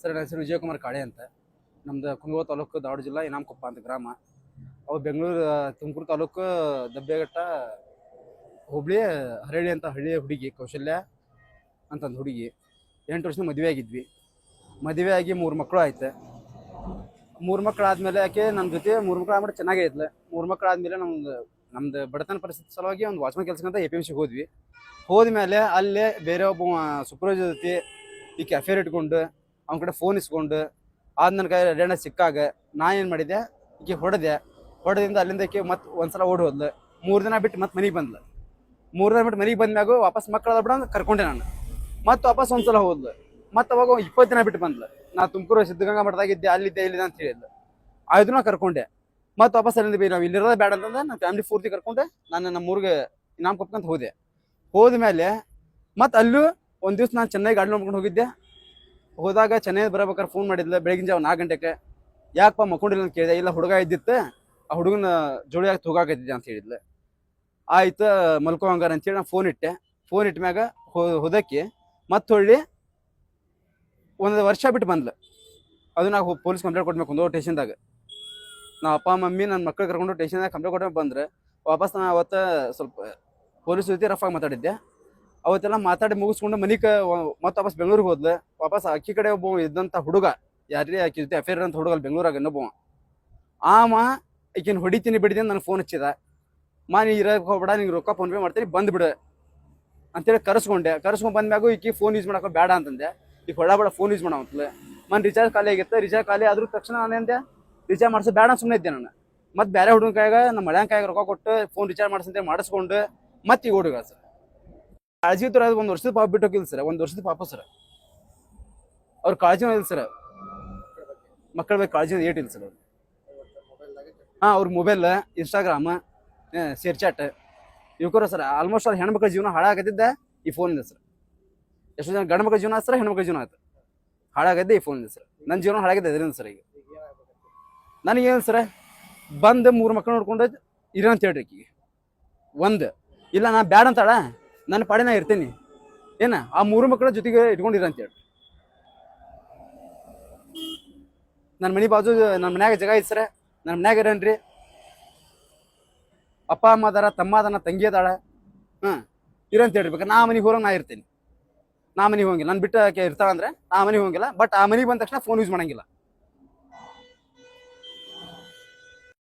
Sir, ನನ್ನ ಹೆಸರು ವಿಜಯಕುಮಾರ್ ಕಾಳೆ ಅಂತ. ನಮ್ದು ಕುಂಗುವ ತಾಲೂಕು ದಾವಡ ಜಿಲ್ಲಾ ಇನಾಮಕೊಪ್ಪ ಅಂತ ಗ್ರಾಮ. ಅವು ಬೆಂಗಳೂರು, ತುಮಕೂರು ತಾಲೂಕು ದಬ್ಬೆಘಟ್ಟ, ಹುಬ್ಳಿ, ಹರಳಿ ಅಂತ ಹಳ್ಳಿಯ ಹುಡುಗಿ ಕೌಶಲ್ಯ ಅಂತಂದು ಹುಡುಗಿ. ಎಂಟು ವರ್ಷದ ಮದುವೆ ಆಗಿದ್ವಿ. ಮದುವೆ ಆಗಿ ಮೂರು ಮಕ್ಕಳು ಆಯ್ತು. ಮೂರು ಮಕ್ಕಳು ಆದಮೇಲೆ ಆಕೆ ನನ್ನ ಜೊತೆ ಮೂರು ಮಕ್ಕಳು ಆದ್ಮೇಲೆ ಚೆನ್ನಾಗೇ ಮೂರು ಮಕ್ಕಳು ಆದಮೇಲೆ ನಮ್ದು ನಮ್ದು ಬಡತನ ಪರಿಸ್ಥಿತಿ ಸಲುವಾಗಿ ಒಂದು ವಾಚ್ಮನ್ ಕೆಲಸಕ್ಕಂತ ಎ ಪಿ ಎಂ ಸಿಗೆ ಹೋದ್ವಿ. ಹೋದ್ಮೇಲೆ ಅಲ್ಲೇ ಬೇರೆ ಒಬ್ಬ ಸೂಪರ್ವೈಸರ್ ಜೊತೆ ಈಕೆ ಅಫೇರ್ ಇಟ್ಕೊಂಡು ಅವ್ನ ಕಡೆ ಫೋನ್ ಇಸ್ಕೊಂಡು, ಆದ ನನ್ನ ಕೈ ರೇಣ ಸಿಕ್ಕಾಗ ನಾ ಏನು ಮಾಡಿದೆ? ಈಕೆ ಹೊಡೆದೆ. ಹೊಡೆದಿಂದ ಅಲ್ಲಿಂದ ಈಕೆ ಮತ್ತೆ ಒಂದ್ಸಲ ಓಡಿ ಹೋದ್ಲು. ಮೂರು ದಿನ ಬಿಟ್ಟು ಮತ್ತೆ ಮನೆಗೆ ಬಂದ್ಲು. ಮೂರು ದಿನ ಬಿಟ್ಟು ಮನೆಗೆ ಬಂದ್ಮ್ಯಾಗ ವಾಪಸ್ ಮಕ್ಕಳ ಬಿಡ ಕರ್ಕೊಂಡೆ ನಾನು. ಮತ್ತೆ ವಾಪಸ್ ಒಂದ್ಸಲ ಹೋದ್ಲು. ಮತ್ತೆ ಅವಾಗ ಇಪ್ಪತ್ತು ದಿನ ಬಿಟ್ಟು ಬಂದ್ಲು. ನಾ ತುಮಕೂರು ಸಿದ್ಧಗಂಗಾ ಮಠದಾಗಿದ್ದೆ ಅಲ್ಲಿದ್ದೆ, ಇಲ್ಲಿದೆ ಅಂತ ಹೇಳಿದ್ಲು. ಆಯ್ದು ನಾ ಕರ್ಕೊಂಡೆ. ಮತ್ತೆ ವಾಪಸ್ ಅಲ್ಲಿಂದ ಬೇ- ನಾವು ಇಲ್ಲಿರೋದೇ ಬೇಡ ಅಂತಂದ್ರೆ ನನ್ನ ಫ್ಯಾಮಿಲಿ ಪೂರ್ತಿ ಕರ್ಕೊಂಡೆ, ನಾನು ನಮ್ಮ ಊರಿಗೆ ಇನಾಮ್ ಕೊಪ್ಕೊಂತ ಹೋದೆ. ಹೋದ್ಮೇಲೆ ಮತ್ತೆ ಅಲ್ಲೂ ಒಂದು ದಿವ್ಸ ನಾನು ಚೆನ್ನೈ ಗಾಡಿ ನೋಡ್ಕೊಂಡು ಹೋಗಿದ್ದೆ. ಹೋದಾಗ ಚೆನ್ನೈ ಬರಬೇಕಾದ್ರೆ ಫೋನ್ ಮಾಡಿದ್ಲು, ಬೆಳಗಿನ ಜಾವ ನಾಲ್ಕು ಗಂಟೆಗೆ. ಯಾಕಪ್ಪ ಮಕ್ಕೊಂಡಿಲ್ಲ ಅಂತ ಕೇಳಿದೆ, ಇಲ್ಲ ಹುಡುಗ ಇದ್ದಿತ್ತು, ಆ ಹುಡುಗನ ಜೋಡಿಯಾಗಿ ತೂಗಾಕೈತಿದ್ದೆ ಅಂತ ಹೇಳಿದ್ಲು. ಆಯ್ತು, ಮಲ್ಕೋ ಹಂಗಾರ ಅಂತೇಳಿ ನಾನು ಫೋನ್ ಇಟ್ಟೆ. ಫೋನ್ ಇಟ್ಟ ಮ್ಯಾಗ ಹೋದಕ್ಕೆ ಮತ್ತೆ ಹೊಳ್ಳಿ ಒಂದು ವರ್ಷ ಬಿಟ್ಟು ಬಂದ್ಲು. ಅದು ನಾವು ಪೊಲೀಸ್ ಕಂಪ್ಲೇಂಟ್ ಕೊಡ್ಬೇಕು ಒಂದು ಟೇಷನ್ದಾಗ ನಾ ಅಪ್ಪ, ಮಮ್ಮಿ ನನ್ನ ಮಕ್ಕಳು ಕರ್ಕೊಂಡು ಟೇಷನ್ದಾಗ ಕಂಪ್ಲೇಂಟ್ ಕೊಟ್ಟು ಬಂದ್ರೆ. ವಾಪಸ್ ನಾನು ಅವತ್ತು ಸ್ವಲ್ಪ, ಪೊಲೀಸ್ ಜೊತೆ ರಫ್ ಆಗಿ ಮಾತಾಡಿದ್ದೆ. ಅವತ್ತೆಲ್ಲ ಮಾತಾಡಿ ಮುಗಿಸ್ಕೊಂಡು ಮನಿಗೆ ಮತ್ತೆ ವಾಪಸ್ ಬೆಂಗಳೂರಿಗೆ ಹೋದ್ಲು. ವಾಪಸ್ ಅಕ್ಕಿ ಕಡೆ ಒಬ್ಬ ಇದ್ದಂಥ ಹುಡುಗ. ಯಾರೇ ಆಕಿ ಜೊತೆ ಅಫೇರ್ ಅಂತ ಹುಡುಗ ಬೆಂಗಳೂರಾಗ ಇನ್ನೊಬ್ಬ ಆಮ, ಈಕಿನ ಹೊಡಿತೀನಿ ಬಿಡಿದೆ ನನಗೆ ಫೋನ್ ಹಚ್ಚಿದ. ಮಾ, ನೀ ಇರೋಕೆ ಹೋಗ್ಬೇಡ, ನಿಂಗೆ ರೊಕ್ಕ ಫೋನ್ ಪೇ ಮಾಡ್ತೀನಿ ಬಂದ್ಬಿಡು ಅಂತೇಳಿ ಕರೆಸ್ಕೊಂಡೆ. ಕರೆಸ್ಕೊಂಡು ಬಂದ್ಮ್ಯಾಗು ಈಕಿ ಫೋನ್ ಯೂಸ್ ಮಾಡೋಕೆ ಬೇಡ ಅಂತಂದೆ. ಈಗ ಹೊಡ ಬೇಡ ಫೋನ್ ಯೂಸ್ ಮಾಡಂತಲೆ ಮನ್ ರಿಚಾರ್ಜ್ ಖಾಲಿ ಆಗಿತ್ತು ರಿಚಾರ್ಜ್ ಖಾಲಿ ಆದ್ರೂ ತಕ್ಷಣ ನಾನೇಂದೆ ರಿಚಾರ್ಜ್ ಮಾಡಿಸೋ ಬೇಡ ಸುಮ್ಮನೆ ಇದ್ದೆ ನಾನು. ಮತ್ತೆ ಬೇರೆ ಹುಡುಗನ ಕೈಯಾಗ ನಮ್ಮ ಮಳ್ಯಾನ ಕೈಯಾಗ ರೊಕ್ಕ ಕೊಟ್ಟು ಫೋನ್ ರಿಚಾರ್ಜ್ ಮಾಡಿಸಂತೆ ಮಾಡಿಸ್ಕೊಂಡು ಮತ್ತೆ ಈಗ ಹುಡುಗ ಸರ್. ಕಾಳಜಿ ಅದು ಒಂದು ವರ್ಷದ ಪಾಪ ಬಿಟ್ಟು ಸರ್, ಒಂದು ವರ್ಷದ ಪಾಪ ಸರ್. ಅವ್ರ ಕಾಳಜಿ ಇಲ್ಲ ಸರ್. ಮಕ್ಕಳ ಬಗ್ಗೆ ಕಾಳಜಿ ಏಟ್ ಇಲ್ಲ ಸರ್ ಅವ್ರು ಹಾಂ, ಅವ್ರ mobile Instagram ShareChat sir almost ಅವ್ರ ಹೆಣ್ಮಕ್ಳ ಜೀವನ ಹಾಳಾಗತ್ತಿದ್ದೆ ಈ ಫೋನಿಂದ ಸರ್. ಎಷ್ಟು ಜನ ಗಂಡ ಮಕ್ಕಳ ಜೀವನ ಆಯ್ತು ಸರ್, ಹೆಣ್ಮಕ್ಳ ಜೀವನ ಆಯ್ತು ಹಾಳಾಗದ್ದೆ ಈ ಫೋನಿಂದ ಸರ್. ನನ್ನ ಜೀವನ ಹಾಳಾಗಿದೆ ಅದರಿಂದ ಸರ್ ಈಗ. ನನಗೇನು ಸರ್, ಬಂದು ಮೂರು ಮಕ್ಕಳು ನೋಡ್ಕೊಂಡು ಇರೋ ಅಂತ ಹೇಳ್ರಿ ಆಕಿಗೆ ಒಂದು, ಇಲ್ಲ ನಾ ಬ್ಯಾಡ ಅಂತಾಳ? ನನ್ನ ಪಾಡಿ ನಾ ಇರ್ತೀನಿ. ಏನ? ಆ ಮೂರು ಮಕ್ಕಳ ಜೊತೆಗೆ ಇಟ್ಕೊಂಡಿರ ಅಂತ ಹೇಳಿ ನನ್ನ ಮನೆ ಬಾಜು ನನ್ನ ಮನ್ಯಾಗ ಜಗ ಐತೆ ಸರ. ನನ್ನ ಮನ್ಯಾಗ ಇರನ್ರಿ? ಅಪ್ಪ, ಅಮ್ಮ ಅದಾರ, ತಮ್ಮ ಅದನ್ನ ತಂಗಿ ಅದಾಳ. ಹಾಂ ಇರಂತ ಹೇಳ್ಬೇಕು ನಾ ಮನೆಗೆ ಹೋರಂಗೆ ನಾ ಇರ್ತೀನಿ. ನಾ ಮನೆಗೆ ಹೋಗಿಲ್ಲ ನಾನು ಬಿಟ್ಟ ಆಕೆ ಇರ್ತಾಳ ಅಂದ್ರೆ ನಾ ಮನೆಗೆ ಹೋಗಿಲ್ಲ ಬಟ್ ಆ ಮನೆಗೆ ಬಂದ ತಕ್ಷಣ ಫೋನ್ ಯೂಸ್ ಮಾಡಂಗಿಲ್ಲ.